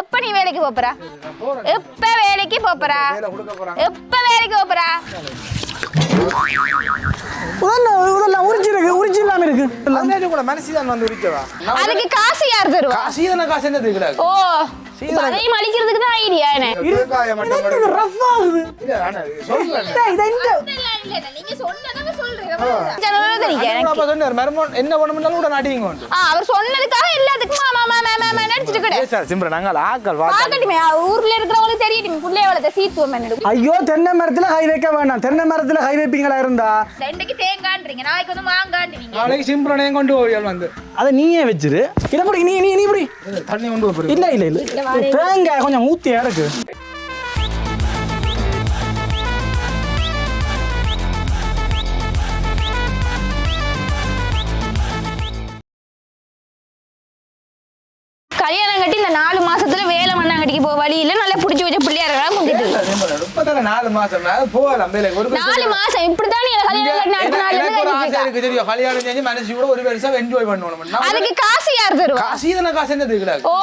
எப்ப நீ வேலைக்கு போறா? எப்ப வேலைக்கு போறா? எப்ப வேலைக்கு போறா? உதல்ல உதல்ல உரிச்சு இருக்கு உரிச்சு இல்லாம இருக்கு. அதனால கூட மனசு தான் வந்து உரிக்கவா அதுக்கு காசு யார் தருவா? காசு தானே காசு என்ன தெரியாது ஓ இப்ப அதையும் அழிக்கிறதுக்கு தான் ஐடியா என்ன? தேங்காயை மட்டும் இது ரஃப் ஆகுது. இல்ல ஆனா சொல்லல டேய், இதை இந்த நீங்க சொன்னதாவே சொல்றீங்க எனக்கு அப்ப சொன்னார் மர்மம் என்ன பண்ணணும்னாலும் கூட நாட்டிங்க உண்டு ஆ, அவர் சொன்னதுக்காக எல்லாத்துக்கும் மாமா மாமா மாமா நடிச்சிட்டு கிட சார் சிம்ரன் நாங்கள் ஆக்கள் வாங்க பாக்கட்டுமே ஊர்ல இருக்கிறவங்களுக்கு தெரியட்டும் புள்ளைய வளர்த்த சீத்துவம் என்னடு ஐயோ தென்னை மரத்துல கை வைக்க வேண்டாம் தென்னை மரத்துல கை வைப்பீங்களா இருந்தா? ரெண்டுக்கு தேங்கான்றீங்க நாளைக்கு வந்து மாங்கான்றீங்க. நாளைக்கு சிம்ரனையும் கொண்டு போய் வந்து. அதை நீயே வச்சிரு. இதை நீ நீ நீ பிடி. தண்ணி கொண்டு போய் இல்ல இல்ல இல்ல. தேங்காய் கொஞ்சம் ஊத்தியா இருக்கு மண்ணாங்கட்டிக்கு போக வழி இல்ல நல்லா புடிச்சு வச்ச பிள்ளையா இருக்கலாம் குந்திட்டு நாலு மாசம் போகலாம் நாலு மாசம் அடுத்த எனக்கு- இருக்கு? தெரியும்? கல்யாணம் செஞ்சு மனசு கூட ஒரு வருஷம் என்ஜாய் பண்ணணும். அதுக்கு காசு யார் தருவா? காசு தானே காசு என்ன தெரியாது ஓ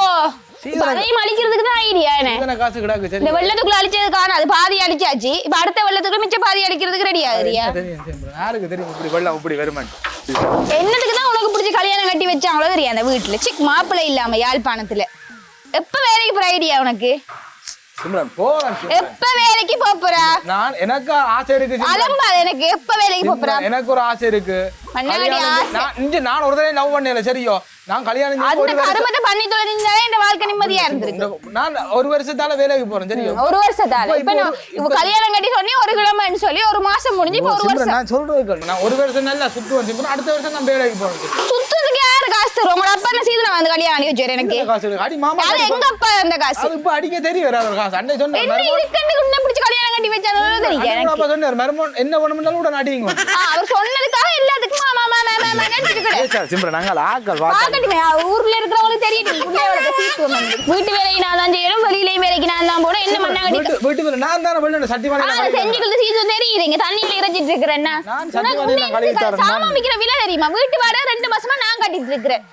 அதையும் அழிக்கிறதுக்கு தான் ஐடியா என்ன? காசு கிடாக்கு இந்த வெள்ளத்துக்குள்ள அழிச்சது காணாது பாதி அழிச்சாச்சு. இப்ப அடுத்த வெள்ளத்துக்குள்ள மிச்ச பாதி அழிக்கிறதுக்கு ரெடி ஆகுறியா யாருக்கு தெரியும் இப்படி வெள்ளம் இப்படி வருமான் என்னத்துக்கு தான் உனக்கு பிடிச்சி கல்யாணம் கட்டி வச்சாங்களோ தெரியும் அந்த வீட்டுல. சிக் மாப்பிள்ளை இல்லாம யாழ்ப்பாணத்துல. எப்ப வேலைக்கு போற ஐடியா உனக்கு? சிம்ரன் சிம்ரன். எப்ப வேலைக்கு போறா? நான் எனக்கு ஆசை இருக்கு. அலம்பாது எனக்கு எப்ப வேலைக்கு போறா? எனக்கு ஒரு ஆசை இருக்கு. நான் ஒரு தடவை லவ் பண்ணல சரியோ? நான் கல்யாணம் அந்த கருமத்தை பண்ணி தொலைஞ்சாலே இந்த வாழ்க்கை நிம்மதியா இருந்திருக்கு. நான் ஒரு வருஷத்தால வேலைக்கு போறேன் சரியோ ஒரு வருஷத்தால. இப்ப- இப்ப நான் கல்யாணம் கட்டி சொன்னி ஒரு கிழமைன்னு சொல்லி ஒரு மாசம் முடிஞ்சு இப்ப ஒரு வருஷம். நான் சொல்றது. நான் ஒரு வருஷம் நல்லா சுத்துவேன் சிம்ரன் அடுத்த வருஷம் நான் வேலைக்கு போறேன் சிம்ரன். சுத்தத்துக்கு யாரு காசு தருவோம் உங்களோட அப்பா என்ன சீதனம் வந்து கல்யாணம் பண்ணி வச்சாரு எனக்கு? காசு? அடி மாமா அது எங்க அப்பா அந்த காசு? அது இப்ப அடிக்க தெரியும் வராது ஒரு காசு. அன்னை சொன்னார் என்ன இருக்குன்னு உன்னை பிடிச்சி கல்யாணம் கட்டி வச்சாலும் தெரியும் எனக்கு. அப்பா சொன்னார் மருமகன் என்ன பண்ணணும்னாலும் கூட நாட்டிங்க ஆ, அவர் சொன்னதுக்காக எல்லாத்துக்கும் மாமா மாமா மாமா நடிச்சிட்டு கிட சிம்ரன் நாங்கள் ஆக்கள் வாங்க பாக்கட்டுமே ஊர்ல இருக்கிறவங்களுக்கு என்னது. வீட்டு வேலைக்கு நான் தான் செய்யணும் வெளியிலயும் வேலைக்கு நான் தான் போகணும். என்ன பண்ணா கட்டி வீட்டு வேலை. நான் தானே வெளியில சட்டி செஞ்சுக்கிறது தண்ணியில இறைச்சிட்டு நான் தரேன். சாமான் விக்கிற விலை தெரியுமா? வீட்டு வாடகை ரெண்டு மாசமா நான் கட்டிட்டு இருக்கிறேன்.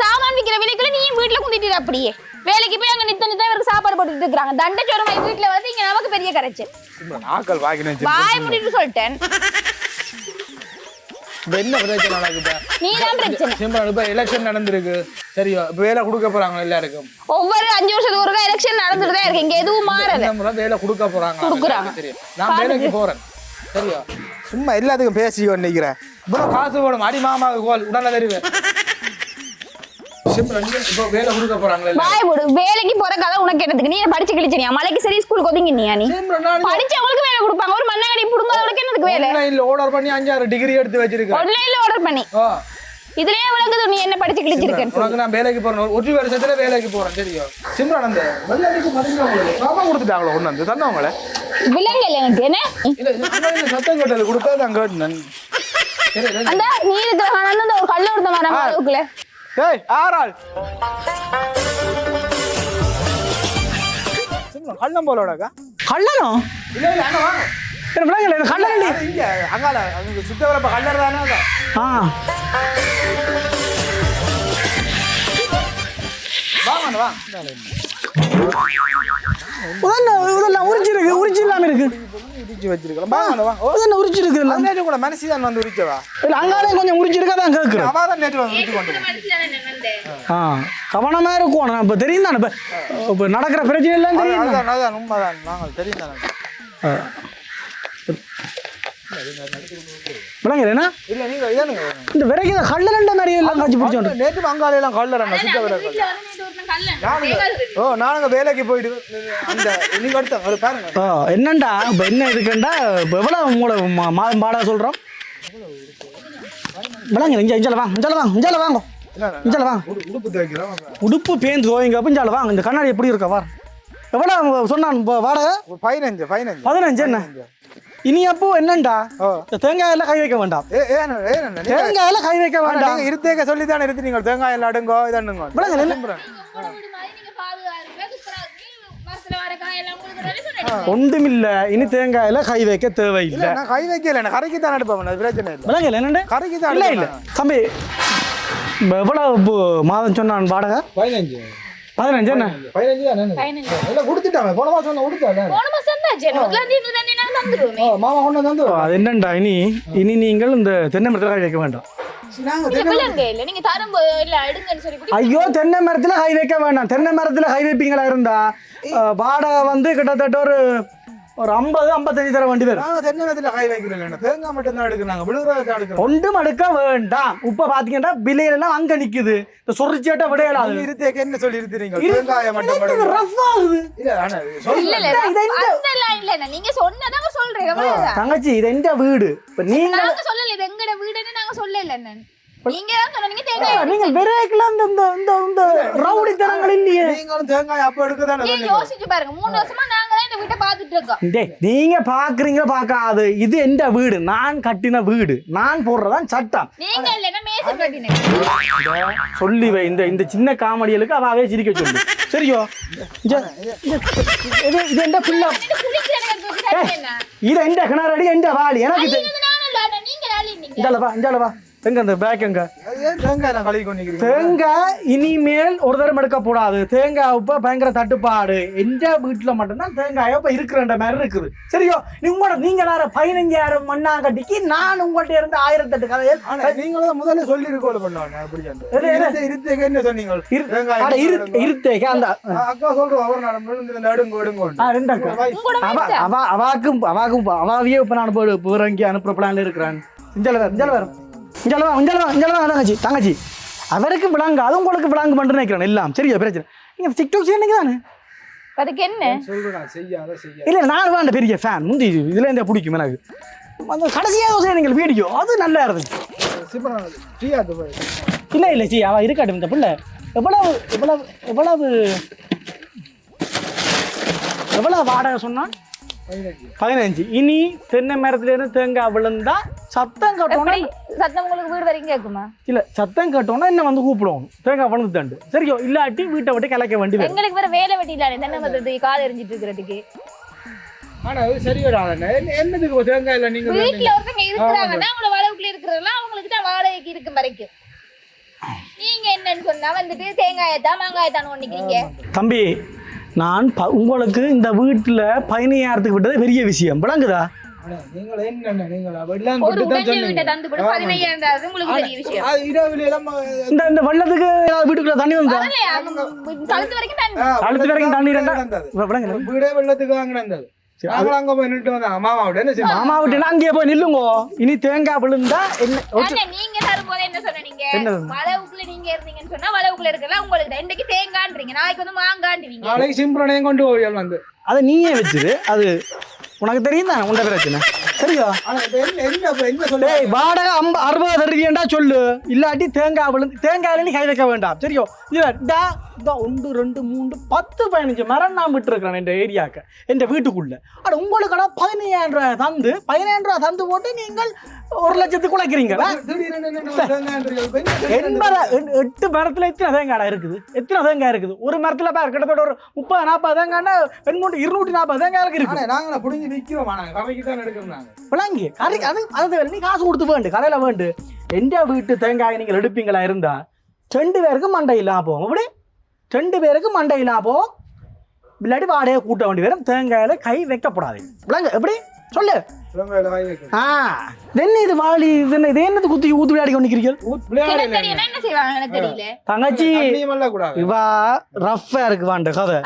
சாமான் விக்கிற விலைக்குள்ள நீயும் வீட்டுல குந்திட்டு அப்படியே? வேலைக்கு போய் அங்க நித்த நித்த இவருக்கு சாப்பாடு போட்டுட்டு இருக்காங்க தண்டச்சோரமாய் வீட்டுல வந்து இங்க நமக்கு பெரிய கரைச்சு சிம்ரன் ஆக்கள் வாங்கினேன் வாய் முடிட்டு சொல்லிட்டேன். இப்ப என்ன பிரச்சனை நடக்குது? சிம்ரன் இப்ப எலெக்ஷன் நடந்திருக்கு. சரியோ இப்ப வேலை கொடுக்க போறாங்க எல்லாருக்கும். ஒவ்வொரு அஞ்சு வருஷத்துக்கு ஒருக்கா எலெக்ஷன் நடந்துட்டு தான் இருக்கு. இங்க எதுவும் மாறல. வேலை கொடுக்க போறாங்க. கொடுக்குறாங்க. தெரியும் நான் வேலைக்கு போறேன். சரியா சும்மா எல்லாத்துக்கும் பேசி நிக்கிறேன் இவ்வளவு காசு போடும். அடி மாமாவுக்கு கோல் உடனே தெரியுது வேலைக்கு போற கதை உனக்கு என்னதுக்கு? நீ என்ன படிச்சு கிழிச்சனியா மலைக்கு சரி ஸ்கூலுக்கு ஒதுங்கினியா நீ? சிம்ரன் நான் படிச்சவங்களுக்கு வேலை கொடுப்பாங்க. ஒரு மண்ணாடி புடுங்க உனக்கு என்னதுக்கு வேலை? ஆன்லைன்ல ஆர்டர் பண்ணி அஞ்சாறு டிகிரி எடுத்து வச்சிருக்கேன் ஆன்லைன்ல ஆர்டர் பண்ணி. ஓ இதுலயே விளங்குது நீ என்ன படிச்சு கிழிச்சிருக்கேன்னு உனக்கு நான் வேலைக்கு போறேன். ஒரு வருஷத்துல வேலைக்கு போறேன். தெரியும். சிம்ரன் அந்த வெள்ளாடிக்கு பதினஞ்சு பாப்பா கொடுத்துட்டாங்களோ? ஒண்ணு வந்து. எனக்கு. என்ன? இல்ல இது அங்க சத்தம் கேட்டது கொடுத்தா நான் கேட்டேன். அந்த நீ ஒரு கல்லு ஒருத்த மரம் அளவுக்குள்ள ஏய் ஆறாள். கள்ளம் போலோடக்கா கள்ளனம் இல்ல இல்ல அங்க வாங்க. என்ன விளங்கல இது கள்ளனடி? இங்க அங்கால அங்க சுத்த வரப்ப கல்லர் தானே அது. ஆ. வாங்க வாங்க உதல்ல உதல்ல உரிச்சு இருக்கு உரிச்சு இல்லாம இருக்கு. இடிச்சு வச்சிருக்கலாம். வாங்க உதல்ல உரிச்சு இருக்கு இல்ல அது நேற்று கூட மனசு தான் வந்து உரிச்சவா? இல்ல அங்காலே கொஞ்சம் உரிச்சு இருக்கா தான் கேட்குறேன் அவா தான் நேற்று வந்து உரிச்சு கொண்டு. ஆ கவனமா இருக்கும். நான் இப்போ தெரியும் தானே இப்போ இப்போ நடக்கிற பிரச்சனை எல்லாம் தெரியும் தானே? அதுதான் அதுதான் உண்மைதான். நாங்கள் தெரியும் தானே. என்ன? இல்ல நீங்க இதானுங்க. இந்த விரைக்கு கல்லலண்ட மாதிரி எல்லாம் காய்ச்சி பிடிச்சோண்டு நேற்று அங்கால எல்லாம் கல்லர் அண்ணா சுத்த வர நானுங்க ஓ நானுங்க வேலைக்கு போயிட்டு அந்த நீங்க அடுத்த ஒரு பாருங்க. ஆ என்னண்டா? இப்போ என்ன இதுக்குண்டா? இப்போ எவ்வளோ உங்களை மா- மாதம் பாட சொல்கிறோம் விளங்குது இங்கே இஞ்சால வாங்க இஞ்சால வாங்க இஞ்சால வாங்க. இஞ்சால வாங்க உடு- உடுப்பு பேந்து தோய்ங்க அப்போ இஞ்சால வாங்க இந்த கண்ணாடி எப்படி இருக்கா வார எவ்வளோ சொன்னான் இப்போ வாடகை? பதினஞ்சு பதினஞ்சு. பதினஞ்சு என்ன? இனி அப்போ என்னண்டா தேங்காயெல்லாம் கை வைக்க வேண்டாம் தேங்காயெல்லாம் கை வைக்க வேண்டாம் நீங்க இருத்தேக்க சொல்லி தானே இருந்து நீங்க தேங்காய் எல்லாம் அடுங்கோ இதண்ணுங்க. ஒன்றுமில்ல இனி தேங்காயில கை வைக்க தேவையில்லை கை வைக்கல கரைக்கு தான் அடுப்பேன் அது பிரச்சனை இல்லை விளங்கல என்னண்டு கரைக்கு தான் இல்ல இல்ல தம்பி எவ்வளவு மாதம் சொன்னான் வாடகை பதினஞ்சு பதினஞ்சு என்ன? பதினஞ்சு தானே பதினஞ்சு. எல்லாம் கொடுத்துட்டாங்க போன மாசம் கொடுத்தாங்க போன மாசம் தான் மாமா கொண்டு அது என்னண்டா இனி? இனி நீங்கள் இந்த தென்னை மரத்தில் வைக்க வேண்டாம். ஐயோ தென்னை மரத்துல கை வைக்க வேண்டாம். தென்னை மரத்துல கை வைப்பீங்களா இருந்தா? வாடகை வந்து கிட்டத்தட்ட ஒரு ஒரு ஐம்பது ஐம்பத்தஞ்சு தர வண்டி வரும். நாங்க தென்னை மரத்துல காய் வைக்கிறோம் தேங்காய் மட்டும் தான் எடுக்கிறாங்க விழுகிறத தான் எடுக்கிறோம். ஒன்றும் எடுக்க வேண்டாம். இப்ப பாத்தீங்கன்னா விலையெல்லாம் அங்க நிக்குது. இந்த சொரிச்சேட்ட விடையலாது நீங்க இருத்தேக்கு என்ன சொல்லி இருத்தீங்க தேங்காயை மட்டும். ரஃப் ஆகுது? இல்ல ஆனா இல்ல சொல்லுங்க. இல்ல இதை இந்த- அதெல்லாம் இல்ல நீங்க சொன்னதாங்க சொல்றேன் அவ்வளவுதான். தங்கச்சி இது எந்த வீடு? இப்ப நீங்க சொல்லல இது எங்கட வீடுன்னு நாங்க சொல்லல நீங்க தான் சொன்னீங்க தேங்காய் நீங்க விரைக்கல இந்த இந்த இந்த இந்த ரவுடி தனங்கள் இல்லையே. நீங்களும் தேங்காய் அப்ப எடுக்க தானே யோசிச்சு பாருங்க மூணு வருஷமா நாங்க பாக்குறீங்க பார்க்காது. இது எந்த வீடு? நான் கட்டின வீடு. நான் போடுறதான் சட்டம். சொல்லி இந்த இந்த சின்ன காமெடிகளுக்கு அவாவே சிரிக்க சொல்லு. சரியோ? இது இது எந்த பிள்ளை? இது தண்ணி என்ன? இது எந்த எந்த வாளி? எனக்கு இது இது இந்தால இந்தால எங்க? அந்த பேக் எங்க தேங்காய் இனிமேல் ஒரு தரம் எடுக்கப்படாது தேங்காய் இப்ப பயங்கர தட்டுப்பாடு. எந்த வீட்டுல மட்டும்தான் தேங்காய் இப்ப இருக்கிற மாதிரி இருக்குது. சரியோ? நீ உங்களோட நீங்க வேற பதினஞ்சாயிரம் மண்ணாங்கட்டிக்கு நான் உங்கள்ட்ட இருந்து ஆயிரத்தெட்டு கதையை நீங்களும் தான் முதல்ல சொல்லி இருக்கோல பண்ணுவாங்க அவாக்கும் அவாக்கும் அவாவையே இப்ப நான் போய் பிறங்கி அனுப்புற பிளான்ல இருக்கிறான். இஞ்சல வேற வா இஞ்சல வா தங்கச்சி தங்கச்சி. அவருக்கு விளாங்கு அது உங்களுக்கு விளாங்கு பண்ணுறேன் நினைக்கிறேன் எல்லாம் சரியா பிரச்சனை. நீங்க டிக்டாக் செய்யறீங்க தானே? அதுக்கு என்ன? இல்ல நான் வேண்ட பெரிய ஃபேன் முந்தி இதுல இருந்தே பிடிக்கும் எனக்கு. அந்த கடைசியாக செய்ய நீங்கள் வீடியோ. அது நல்லா இருந்துச்சு. இல்ல இல்ல சி அவ இருக்கட்டும் இந்த பிள்ளை. எவ்வளவு எவ்வளவு எவ்வளவு எவ்வளவு வாடகை சொன்னா பதினஞ்சு. இனி தென்னை மரத்துல இருந்து தேங்காய் விழுந்தா சத்தம் கட்டோன்னா சத்தம் உங்களுக்கு வீடு வரைக்கும் கேக்குமா இல்ல சத்தம் கட்டோன்னா என்ன வந்து கூப்பிடுவோம் தேங்காய் விழுந்து தண்டு சரியோ? இல்லாட்டி வீட்டை விட்டு கிளக்க வேண்டி எங்களுக்கு வேற வேலை வெட்டி இல்லாத தென்னை மரத்துக்கு காது எரிஞ்சிட்டு இருக்கிறதுக்கு. ஆனா அது சரி என்னதுக்கு தேங்காய் இல்ல? நீங்க வீட்டுல ஒருத்தங்க இருக்கிறாங்கன்னா அவங்கள வளவுக்குள்ள இருக்கிறதெல்லாம் அவங்களுக்கு தான் வாடகைக்கு இருக்கும் வரைக்கும் நீங்க என்னன்னு சொன்னா வந்துட்டு தேங்காயத்தான் மாங்காயத்தான் ஒண்ணிக்கிறீங்க தம்பி நான் ப- உங்களுக்கு இந்த வீட்டுல பதினையாயிரத்துக்கு விட்டது பெரிய விஷயம். விளங்குதா? நீங்கள் என்ன போட்டு தான் சொன்னீங்க. இந்த இந்த வெள்ளத்துக்கு வீட்டுக்குள்ள தண்ணி வந்தா? கழுத்து வரைக்கும் தண்ணி. ரெண்டா வீடே வெள்ளத்துக்கு வாங்க வந்தது நாங்களும் அங்க போய் நின்று வந்தாங்க மாமா விட என்ன செய்ய மாமா விட்டுனா அங்கேயே போய் நில்லுங்கோ. இனி தேங்காய் விழுந்தா என்ன அண்ணா, நீங்க தரும்போது என்ன சொன்னீங்க? வளவுக்குள்ள நீங்க இருந்தீங்கன்னு சொன்னா வளவுக்குள்ள இருக்கலாம் உங்களுக்கு. இன்னைக்கு நாளைக்கு வந்து நாளைக்கு கொண்டு போய் வந்து. அதை நீயே வச்சிரு. அது உனக்கு தெரியும் தானே உண்ட பிரச்சனை. சரியா டேய் வாடகை அம்ப அறுபது தருவியண்டா சொல்லு. இல்லாட்டி தேங்காய் விழுந்து தேங்காயில நீ கை வைக்க வேண்டாம். சரியோ? இல்ல டா இதா ஒன்று ரெண்டு மூன்று பத்து பதினஞ்சு மரம் நான் விட்டுருக்கிறேன் இந்த ஏரியாக்கு என் வீட்டுக்குள்ள. அட உங்களுக்கு பதினையாயிரம் ரூபாய் தந்து பதினாயிரம் ரூபாய் தந்து போட்டு நீங்கள் ஒரு லட்சத்துக்கு உழைக்கிறீங்களா திடீர்னு என்ன தேங்காய்ன்றீங்க? இப்ப என்ன திடீர்னு எண்பது எண்- எட்டு மரத்துல எத்தனை தேங்காய் இருக்குது எத்தனை தேங்காய் இருக்குது ஒரு மரத்துல பாரு கிட்டத்தட்ட ஒரு முப்பது நாற்பது தேங்காய்னா எண்ணூற்றி இருநூற்றி நாற்பது தேங்காய் இருக்கு நாங்க புடிஞ்சு நாங்க விளங்கி அது அது அது. நீ காசு கொடுத்து வேண்டு கடையில் வேண்டு எந்த வீட்டு தேங்காய் நீங்கள் எடுப்பீங்களா இருந்தா ரெண்டு பேருக்கு மண்டை லாபம் அப்படி ரெண்டு பேருக்கு மண்டை லாபம் இல்லாட்டி வாடகை கூட்ட வேண்டி வரும் தேங்காயில கை வைக்கப்படாது விளங்க எப்படி சொல்லு ஆ என்ன இது வாளி இது என்ன இது என்னது குத்தி ஊத்து விளையாடி எனக்கு தெரியல. தங்கச்சி இவா ரஃப்பா இருக்கு வாண்ட கதை.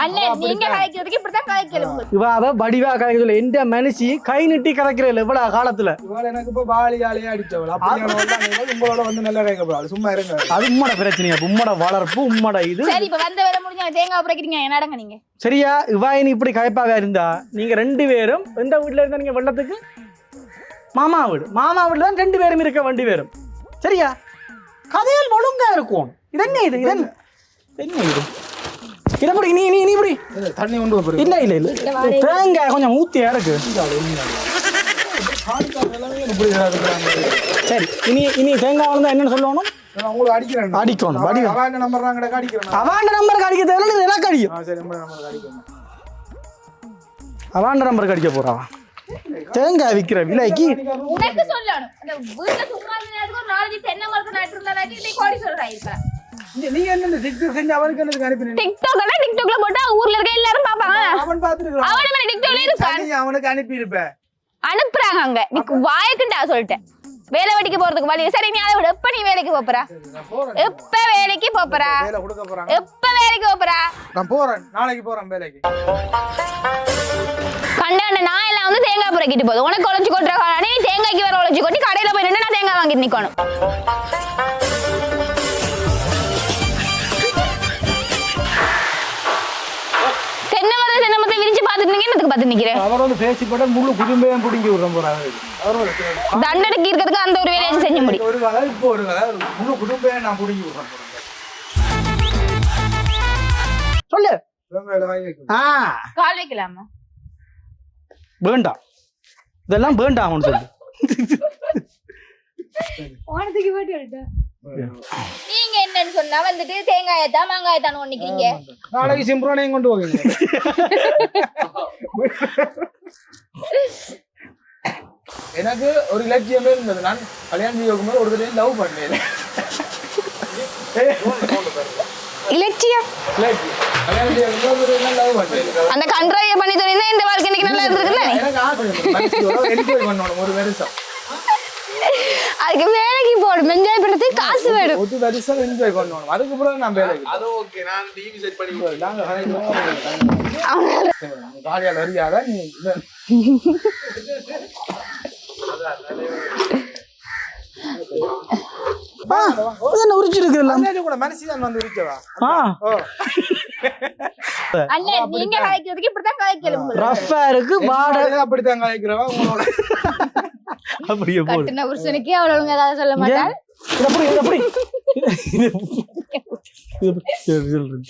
கலைக்கணும் இவாவ வடிவா கதைக்க சொல்ல எந்த மனுஷி கை நிட்டி கதைக்கிறேன் இவ்வளவு காலத்துல. இவள எனக்கு இப்ப பாலி ஆளியே அடிச்சவள். உங்களோட வந்து நல்லா கேட்கப்படாது சும்மா இருங்க. அது உம்மோட பிரச்சனையா? உம்மோட வளர்ப்பு உம்மோட இது. சரி இப்ப வந்த வேலை முடிஞ்ச தேங்காய் உடைக்கிறீங்க நடங்க நீங்க. சரியா? இவாயினி இப்படி கயப்பாக இருந்தா நீங்க ரெண்டு பேரும் எந்த வீட்ல இருந்தா நீங்க வெள்ளத்துக்கு? மாமா வீடு. மாமா வீடு தான் ரெண்டு பேரும் இருக்க வேண்டி வரும் சரியா? கதையில் ஒழுங்கா இருக்கும். இது என்ன இது? இது என்ன? என்ன இது? இதை இப்படி நீ நீ நீ இப்படி தண்ணி கொண்டு இல்ல இல்ல இல்ல. தேங்காய் கொஞ்சம் இப்படி இருக்கிறாங்க சரி இனி இனி தேங்காய் வளர்ந்தா என்னன்னு சொல்லணும்? அடிக்கணும், அடி. என்ன நம்பர் அவாண்ட நம்பருக்கு அடிக்க தேவையில்ல எனக்கு அடிக்கும். ஆ, சரி நம்பர் நம்பருக்கு அடிக்கிறேன் அவாண்ட நம்பருக்கு அடிக்க போறான் தேங்காய் விற்கிற விலைக்கு உனக்கு சொல்லணும். அந்த வீட்டுல சும்மா நாலஞ்சு தென்னை மரத்தை கோடி நீ- நீ என்ன இந்த டிக்டாக் செஞ்சு அவனுக்கு என்னதுக்கு அனுப்பினீங்க டிக்டாக்ல டிக்டாக்ல போட்டா ஊர்ல இருக்க எல்லாரும் பாப்பாங்க அவன் பார்த்துருக்கான் அவன டிக்டாக்ல இருக்கான் அவனுக்கு அனுப்பியிருப்ப. அனுப்புறாங்க அங்க. நீ வாய்க்குண்டா சொல்லிட்டேன். வேலை வெட்டிக்கு போறதுக்கு வழி சரி நீ அதை விட. எப்ப நீ வேலைக்கு போறா? எப்ப வேலைக்கு போறா? எப்ப வேலைக்கு போறா? நான் போறேன். நாளைக்கு போறேன் வேலைக்கு. கண்டாண்ட நான் எல்லாம் வந்து தேங்காய் புறக்கிட்டு போகுது. உனக்கு உழைச்சு கொட்டுற நீ தேங்காய்க்கு வர உழைச்சு கொட்டி கடையில போய் நான் தேங்காய் வாங்கிட்டு நிக்கணும். பார்த்துட்டு நீங்க என்னத்துக்கு பார்த்து நிக்கிறேன் அவர் வந்து பேசி போட்டா முழு குடும்பம் பிடிங்கி விடுற போறாரு அவர் ஒரு தண்டனைக்கு இருக்கிறதுக்கு அந்த ஒரு வேலையை செஞ்சு முடி ஒரு கதை இப்போ ஒரு கதை ஒரு முழு குடும்பம் நான் பிடிங்கி விடுறேன் போறேன் சொல்லு. வேலை வாங்கி வைக்கணும். ஆ. கால் வைக்கலாமா? வேண்டாம். இதெல்லாம் வேண்டாம் அவன் சொல்லு நீங்க என்னன்னு சொன்னா வந்துட்டு தேங்காயத்தான் மாங்காயத்தான் ஒண்ணிக்கிறீங்க நாளைக்கு சிம்ரானையும் கொண்டு போவீங்க. எனக்கு ஒரு இலட்சியமே இருந்தது. நான் கல்யாணம் செய்ய போது ஒரு தடவை லவ் பண்ணேன். இலட்சியம். அந்த கன்றாவிய பண்ணி தோணினா இந்த வாழ்க்கை இன்னைக்கு நல்லா இருந்திருக்குல்ல? எனக்கு ஆசை பண்ணணும் ஒரு வருஷம். அதுக்கு போடும் என்ஜாய் பண்றதுக்கு காசு வேணும். ஒரு வருஷம் என்ஜாய் பண்ணணும் அதுக்கு பிறகு நான் வேலைக்கு அது ஓகே நான் டிவி செட் பண்ணி நாங்க காலியால் அறியாத நீ அப்படித்தான். கலைக்கிறவா உங்களோட அப்படியே கட்டின புருஷனுக்கே அவ்வளவுங்க ஏதாவது சொல்ல மாட்டார் சொல்றேன்